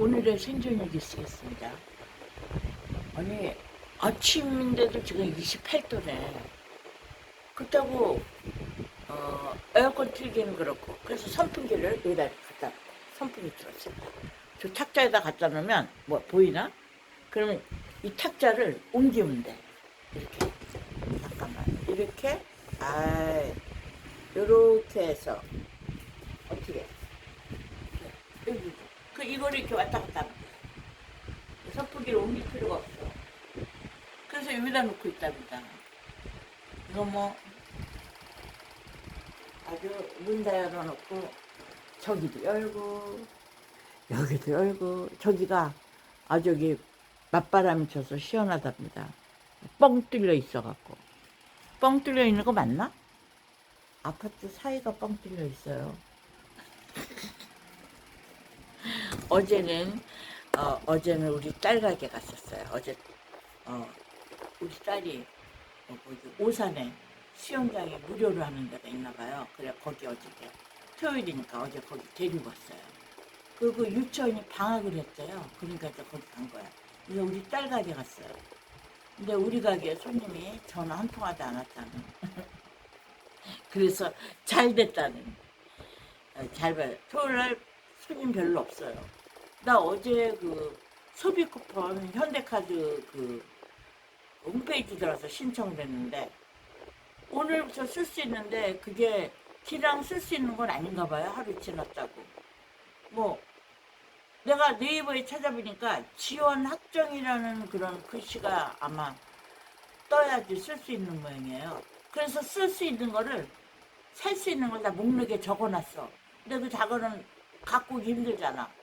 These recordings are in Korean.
오늘의 생존일기 쓰겠습니다. 아니 아침인데도 지금 28도네. 그렇다고 어, 에어컨 틀기는 그렇고 그래서 선풍기를 여기다 갖다 선풍기 틀었습니다. 저 탁자에다 갖다 놓으면 뭐 보이나? 그러면 이 탁자를 옮기면 돼. 이렇게 잠깐만 이렇게 아 요렇게 해서 어떻게 여기 그 이거를 이렇게 왔다 갔다. 선풍기를 옮길 필요가 없어. 그래서 여기다 놓고 있답니다. 이거 뭐 아주 문다 열어놓고 저기도 열고 여기도 열고 저기가 아주 여기 맞바람이 쳐서 시원하답니다. 뻥 뚫려 있어갖고 뻥 뚫려 있는 거 맞나? 아파트 사이가 뻥 뚫려 있어요. 어제는 어, 어제는 우리 딸 가게 갔었어요. 어제 어, 우리 딸이 어, 뭐지, 오산에 수영장에 무료로 하는 데가 있나 봐요. 그래 거기 어저께 토요일이니까 어제 거기 데리고 왔어요. 그리고 유치원이 방학을 했어요. 그러니까 이제 거기 간 거야. 그래서 우리 딸 가게 갔어요. 근데 우리 가게 손님이 전화 한안 왔다는. 그래서 잘 됐다는. 어, 잘 봐요. 토요일 날 손님 별로 없어요. 나 어제 그 소비 쿠폰 현대카드 그 홈페이지 들어서 신청됐는데 오늘부터 쓸 수 있는데 그게 기랑 쓸 수 있는 건 아닌가 봐요. 하루 지났다고. 뭐 내가 네이버에 찾아보니까 지원 확정이라는 그런 글씨가 아마 떠야지 쓸 수 있는 모양이에요. 그래서 쓸 수 있는 거를 살 수 있는 걸 다 목록에 적어놨어. 근데 그 작어는 갖고 오기 힘들잖아.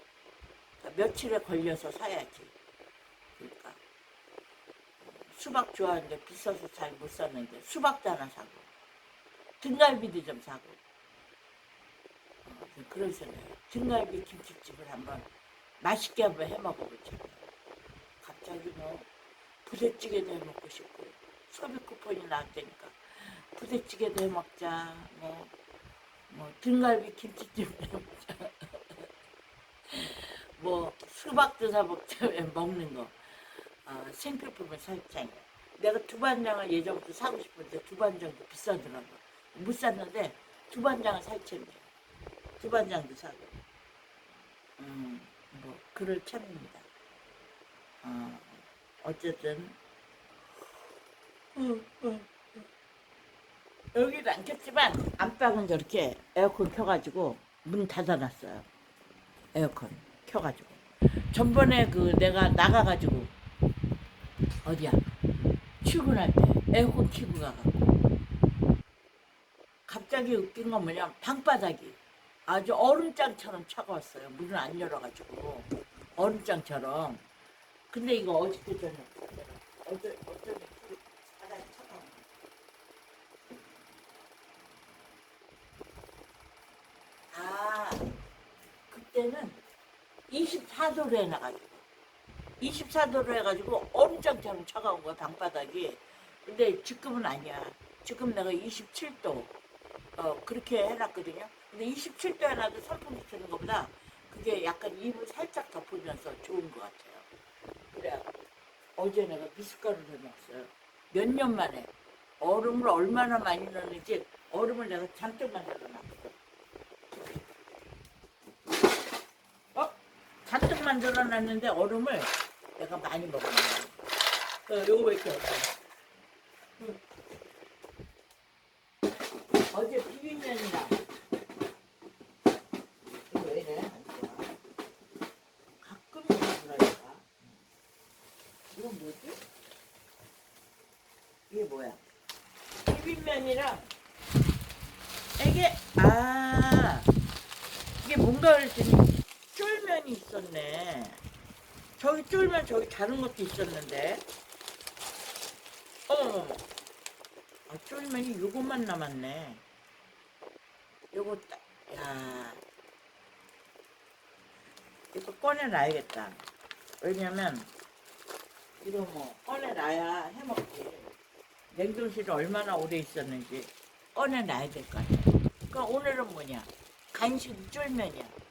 며칠에 걸려서 사야지. 그러니까 수박 좋아하는데 비싸서 잘 못 샀는데 수박도 하나 사고 등갈비도 좀 사고 어, 그런 생각이에요. 등갈비 김치집을 한번 맛있게 한번 해 먹어보자. 갑자기 뭐 부대찌개도 해 먹고 싶고 소비 쿠폰이 나왔다니까 부대찌개도 해 먹자. 뭐, 뭐 등갈비 김치집 해 먹자. 뭐 수박도 사 먹자. 먹는 거. 어, 생필품을 살짝 내가 두반장을 예전부터 사고 싶은데 두반장도 비싸더라고. 못 샀는데 두반장을 살채네. 두반장도 사고. 음뭐 그럴 참입니다. 어, 어쨌든. 음, 음, 음. 여기도 안 켰지만 안방은 저렇게 에어컨 켜가지고 문 닫아놨어요. 에어컨 켜가지고. 전번에 그 내가 나가가지고 어디야? 출근할 때 에어컨 키고 가갖고 갑자기 웃긴 건 뭐냐? 방바닥이 아주 얼음장처럼 차가웠어요. 문을 안 열어가지고. 얼음장처럼. 근데 이거 어저께 전에 어제 차가워 아 그때는 24도로 해놔가지고 24도로 해가지고 얼음장처럼 차가운 거야 방바닥이. 근데 지금은 아니야. 지금 내가 27도 어 그렇게 해놨거든요. 근데 27도 해놔도 선풍기 트는 것보다 그게 약간 입을 살짝 덮으면서 좋은 것 같아요. 그래 어제 내가 미숫가루를 해놨어요. 몇 년 만에. 얼음을 얼마나 많이 넣는지 얼음을 내가 잔뜩 만들어 놨어 어? 잔뜩 만들어놨는데 얼음을 내가 많이 먹었네. 어, 요거 왜 이렇게 없어? 응. 어제 비빔면이나 이거 왜 이래? 안 좋아. 가끔 먹으라니까. 이건 뭐지? 이게 뭐야? 비빔면이랑 이게 아 이게 뭔가 그랬더니 쫄면이 있었네. 저기 쫄면 저기 다른 것도 있었는데. 어머머머. 아, 쫄면이 요것만 남았네. 요거 딱, 야. 이거 꺼내놔야겠다. 왜냐면, 이거 뭐, 꺼내놔야 해먹지. 냉동실에 얼마나 오래 있었는지 꺼내놔야 될 거 아니야. 그럼 오늘은 뭐냐? 간식 쫄면이야.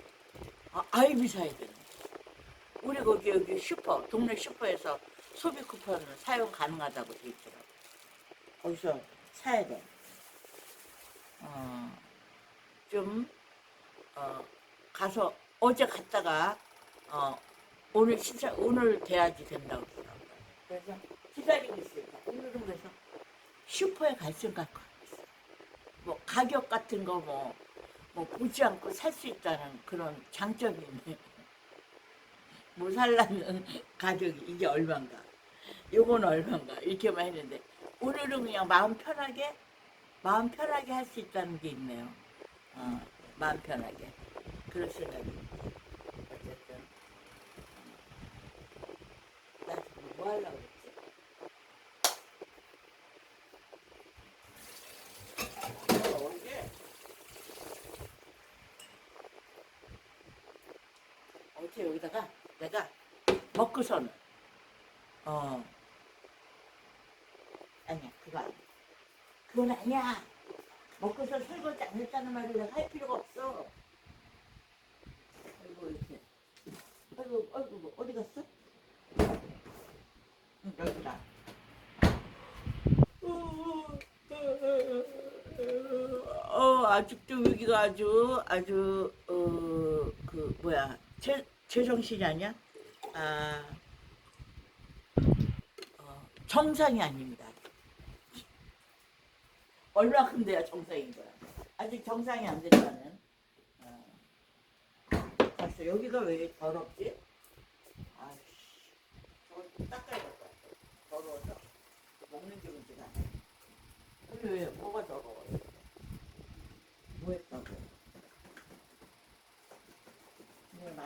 아, 아이비 사야 되네. 거기 여기 슈퍼 동네 슈퍼에서 소비 쿠폰을 사용 가능하다고 돼 있더라고. 거기서 사야 돼. 어, 좀 어, 가서 어제 갔다가 어, 오늘 시사 오늘 돼야지 된다고 그러더라고요. 그래서 기다리고 있으니까 오늘은 그래서 슈퍼에 갈 생각. 뭐 가격 같은 거 뭐 뭐 보지 않고 살 수 있다는 그런 장점이 있네. 뭐 살라는 가격이 이게 얼마인가? 요건 얼마인가? 이렇게만 했는데 오늘은 그냥 마음 편하게 마음 편하게 할 수 있다는 게 있네요. 어, 마음 편하게. 그럴 생각이 어쨌든. 나 지금 뭐 하려고지? 어, 어제 어제 여기다가 내가 먹고서는 어 아니야 그거 아니야. 그건 아니야. 먹고서 설거지 안 했다는 말을 내가 할 필요가 없어. 아이고 이렇게. 아이고 아이고 어디 갔어? 응, 여기다. 어 아직도 여기가 아주 아주 어 그 뭐야. 제 제정신이 아니야? 아 어, 정상이 아닙니다. 얼마큼 돼야 정상인 거야? 아직 정상이 안 됐다는. 어. 봤어 여기가 왜 더럽지? 닦아야겠다. 더러워서 먹는 게 문제가 아니야. 왜 뭐가 더러워? 뭐 했다고?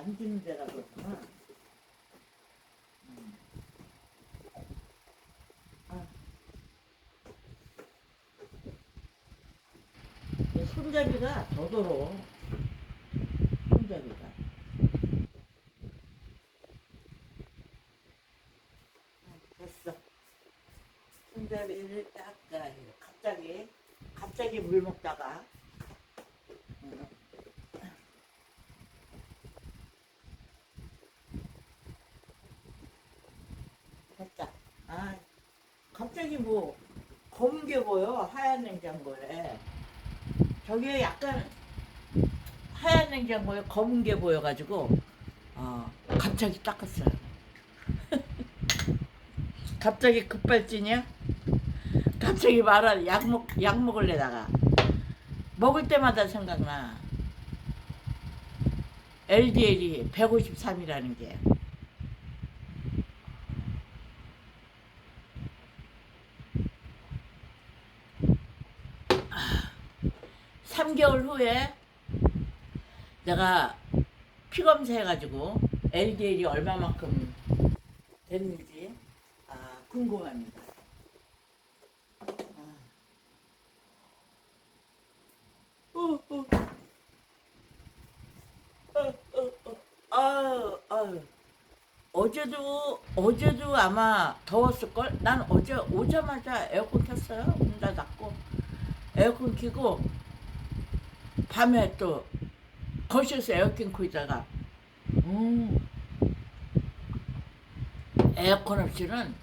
그냥 만지는 데라 그렇구나. 음. 아. 내 손잡이가 더 더러워. 손잡이가. 아, 됐어. 손잡이를 닦아야 해. 갑자기, 갑자기 물 먹다가. 응. 됐다. 아, 갑자기 뭐 검은 게 보여 하얀 냉장고에. 저게 약간 하얀 냉장고에 검은 게 보여가지고 어, 갑자기 닦았어요. 갑자기 급발진이야? 갑자기 말할 약 먹, 약 먹을래 다가 먹을 때마다 생각나. LDL이 153이라는 게. 3개월 후에 내가 피 검사 해가지고 LDL이 얼마만큼 됐는지 아, 궁금합니다. 아. 어, 어. 어, 어, 어. 아유, 아유. 어제도 어제도 아마 더웠을 걸. 난 어제 오자마자 에어컨 켰어요. 문 닫았고 에어컨 켜고 밤에 또 거실에서 에어컨 켜다가 음 에어컨 없이는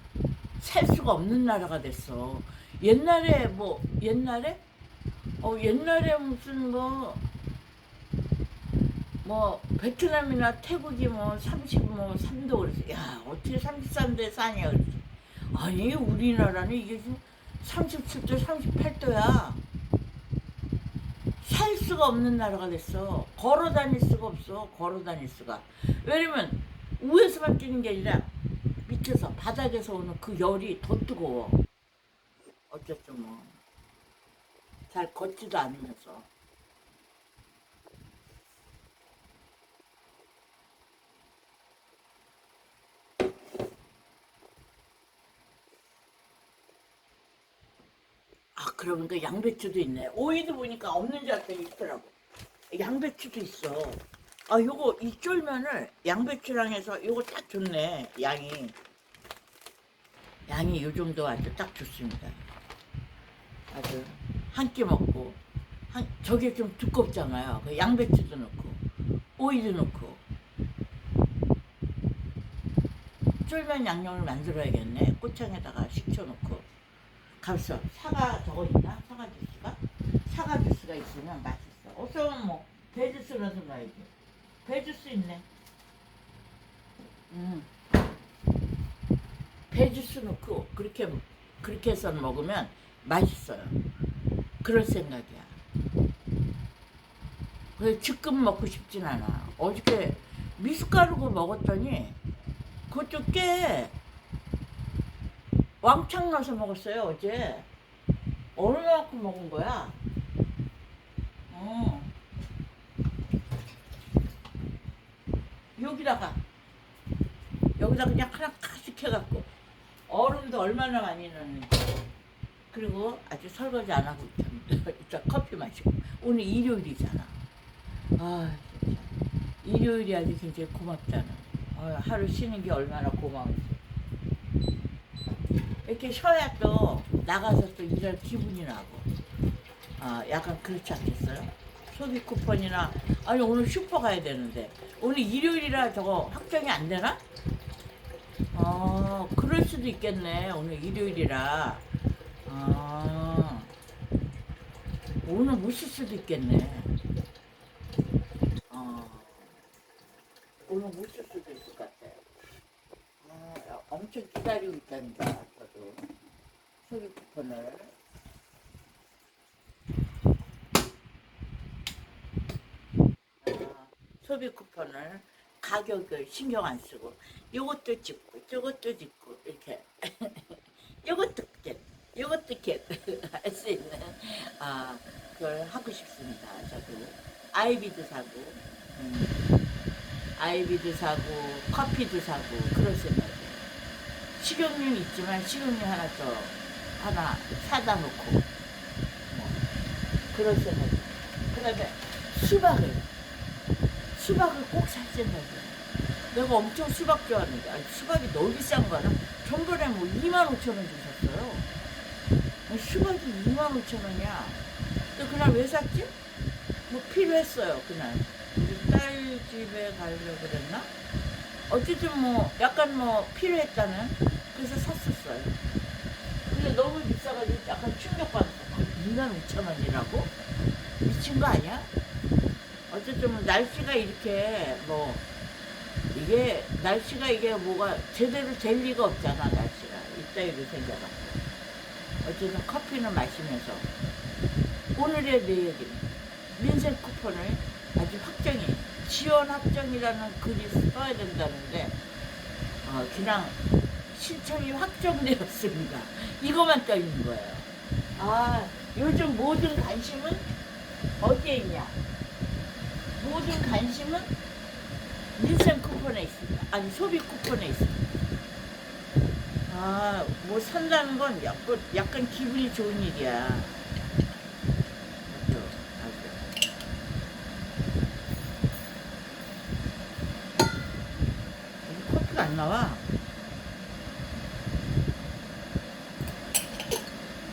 살 수가 없는 나라가 됐어. 옛날에 뭐 옛날에 어 옛날에 무슨 뭐뭐 베트남이나 태국이 뭐 30뭐 3도 그랬어. 야 어떻게 33도에 사냐 그랬지. 아니 우리나라는 이게 지금 37도 38도야. 살 수가 없는 나라가 됐어. 걸어 다닐 수가 없어. 걸어 다닐 수가. 왜냐면 위에서만 뛰는 게 아니라 밑에서 바닥에서 오는 그 열이 더 뜨거워. 어쨌든 뭐. 잘 걷지도 않으면서. 그러고 보니까 양배추도 있네. 오이도 보니까 없는 줄 알았더니 있더라고. 양배추도 있어. 아, 요거 이 쫄면을 양배추랑 해서 요거 딱 좋네. 양이. 양이 요 정도 아주 딱 좋습니다. 아주 한 끼 먹고 한 저게 좀 두껍잖아요. 그 양배추도 넣고 오이도 넣고 쫄면 양념을 만들어야겠네. 고창에다가 식초 넣고. 가서 사과 저거 있나? 사과 주스가? 사과 주스가 있으면 맛있어. 없으면 뭐 배주스 넣어서 가야지. 배주스 있네. 음. 배주스 넣고 그렇게 그렇게 해서 먹으면 맛있어요. 그럴 생각이야. 그 지금 먹고 싶진 않아. 어저께 미숫가루고 먹었더니 그것도 꽤 왕창 넣어서 먹었어요 어제. 얼마만큼 먹은 거야? 어. 여기다가 여기다 그냥 하나 가득 해갖고 얼음도 얼마나 많이 넣는지 그리고 아직 설거지 안 하고 있답니다. 이따 커피 마시고 오늘 일요일이잖아. 아 진짜 일요일이 아주 굉장히 고맙잖아. 어, 하루 쉬는 게 얼마나 고마운지. 이렇게 쉬어야 또 나가서 또 일할 기분이 나고. 아 약간 그렇지 않겠어요? 소비 쿠폰이나 아니 오늘 슈퍼 가야 되는데 오늘 일요일이라 저거 확정이 안 되나? 아 그럴 수도 있겠네 오늘 일요일이라 아 오늘 못쉴 수도 있겠네 아 오늘 못 쉴 수도 있을 것 같아요 아, 엄청 기다리고 있답니다 저도. 소비 쿠폰을 아, 소비 쿠폰을 가격을 신경 안 쓰고 요것도 찍고 저것도 찍고 이렇게. 요것도 겟 요것도 겟할 수 있는 아 그걸 하고 싶습니다 저도. 아이비도 사고 음, 아이비도 사고 커피도 사고 생각이에요 식용유 있지만 식용유 하나 더 하나 사다 놓고 뭐 그럴 생각이에요 그 다음에 수박을 수박을 꼭 살 생각이야. 내가 엄청 수박 좋아하는데 아니, 수박이 너무 비싼 거나 전번에 뭐 2만 5천 원 주셨어요. 수박이 2만 5천 원이야. 근데 그날 왜 샀지? 뭐 필요했어요 그날. 우리 딸 집에 가려고 그랬나? 어쨌든 뭐 약간 뭐 필요했다는 그래서 샀었어요. 근데 너무 비싸가지고 약간 충격받았어. 2만 5천 원이라고? 미친 거 아니야? 어쨌든 뭐 날씨가 이렇게 뭐 이게 날씨가 이게 뭐가 제대로 될 리가 없잖아 날씨가 이따위로 생겨갖고 어쨌든 커피는 마시면서 오늘의 내 얘기는 민생 쿠폰을 아주 확정이 지원 확정이라는 글이 써야 된다는데 어, 그냥 신청이 확정되었습니다 이것만 떠 있는 거예요 아 요즘 모든 관심은 어디에 있냐 모든 관심은 민생 쿠폰에 있습니다. 아니 소비 쿠폰에 있습니다. 아, 뭐 산다는 건 약간, 약간 기분이 좋은 일이야. 맞죠? 맞죠? 여기 커피가 안 나와.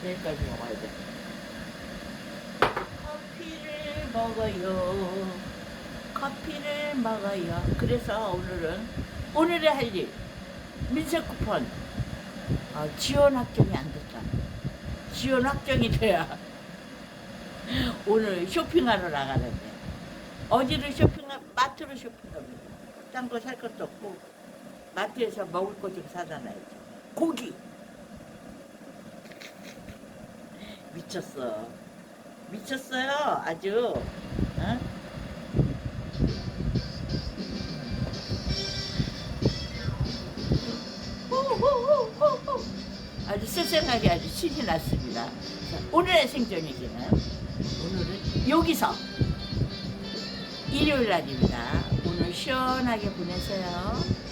내일까지 먹어야 돼. 커피를 먹어요. 커피를 먹어요. 그래서 오늘은 오늘의 할 일. 민생 쿠폰. 어, 지원 확정이 안 됐다. 지원 확정이 돼야 오늘 쇼핑하러 나가는데 어디로 쇼핑하 마트로 쇼핑합니다. 딴 거 살 것도 없고 마트에서 먹을 거 좀 사다 놔야지. 고기. 미쳤어. 미쳤어요. 아주. 어? 아주 쎄쎄하게 아주 신이 났습니다. 자, 오늘의 생존 얘기는 오늘은 여기서 일요일 날입니다. 오늘 시원하게 보내세요.